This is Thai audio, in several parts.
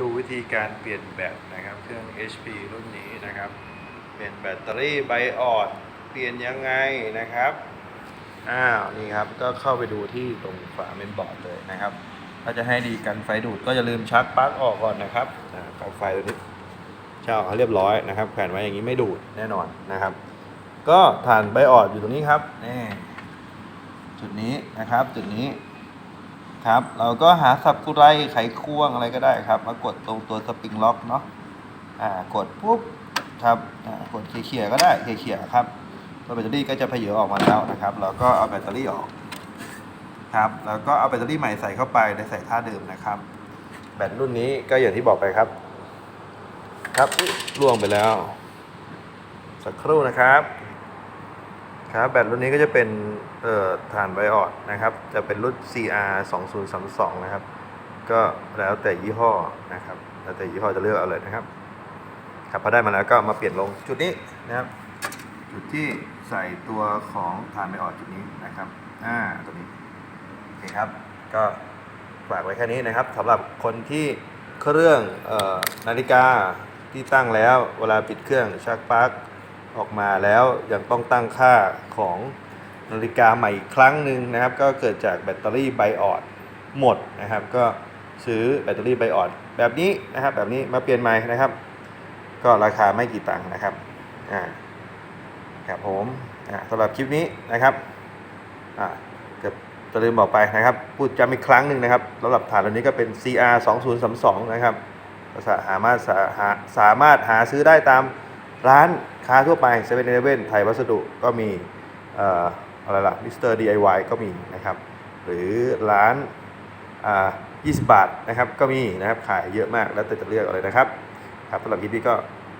ดูวิธีการเปลี่ยนแบตนะครับ เครื่อง HP รุ่นนี้นะครับ เปลี่ยนแบตเตอรี่ไบออดเปลี่ยนยังไงนะครับอ้าวนี่ครับก็เข้าไปดูที่ตรงฝาเมนบอร์ดเลยนะครับ ถ้าจะให้ดีกันไฟดูดก็อย่าลืมชักปลั๊กออกก่อนนะครับอ่าปลั๊กไฟตัวนี้เช่าเขาเรียบร้อยนะครับแขวนไว้อย่างนี้ไม่ดูดแน่นอนนะครับ ก็ฐานไบออดอยู่ตรงนี้ครับนี่จุดนี้นะครับจุดนี้ ครับ เราก็หาสับกุไรไขควงอะไรก็ได้ครับ มากดตรงตัวสปริงล็อกเนาะอ่ากดปุ๊บครับอ่ากดเขี่ยก็ได้เขี่ยครับตัวแบตเตอรี่ก็จะเพยออกมาแล้วนะครับ เราก็เอาแบตเตอรี่ออกครับแล้วก็เอาแบตเตอรี่ใหม่ใส่เข้าไปในใส่ท่าเดิมนะครับ แบตรุ่นนี้ก็อย่างที่บอกไปครับ ครับอุ๊ยล่วงไปแล้ว สักครู่นะครับ ครับแบตรุ่นนี้ก็จะเป็นเอ่อฐานไบออดนะครับ จะเป็นรุ่น CR 2032นะครับ ก็แล้วแต่ยี่ห้อนะครับ แล้วแต่ยี่ห้อจะเลือกเอาเลยนะครับ ครับพอได้มาแล้วก็มาเปลี่ยนลงจุดนี้นะครับ จุดที่ใส่ตัวของฐานไบออดจุดนี้นะครับอ่าตัวนี้โอเคครับ ก็ฝากไว้แค่นี้นะครับสำหรับคนที่เครื่องเออนาฬิกาที่ตั้งแล้ว เวลาปิดเครื่องชักปลั๊ก ออกมาแล้วยังต้องตั้งค่าของนาฬิกาใหม่อีกครั้งหนึ่งนะครับ ก็เกิดจากแบตเตอรี่ไบออดหมดนะครับ ก็ซื้อแบตเตอรี่ไบออดแบบนี้นะครับ แบบนี้มาเปลี่ยนใหม่นะครับ ก็ราคาไม่กี่ตังค์นะครับอ่าครับผมอ่าสำหรับคลิปนี้นะครับอ่าจะจะลืมบอกไปนะครับ พูดจำอีกครั้งหนึ่งนะครับสำหรับฐานตัวนี้ก็เป็น CR 2032นะครับสามารถสาหาสามารถหาซื้อได้ตาม ร้านค้าทั่วไปเซเ e ่ e อไทยวัสดุก็มีออะไรล่ะมิสเตอร์ DIY ก็มีนะครับ หรือร้านยี่สิบบาทนะครับก็มีนะครับขายเยอะมากแล้วแต่จะเลือกอะไรนะครับครับสำหรับคลิปนี้ก็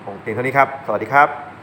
คงเพียงเท่านี้ครับ สวัสดีครับ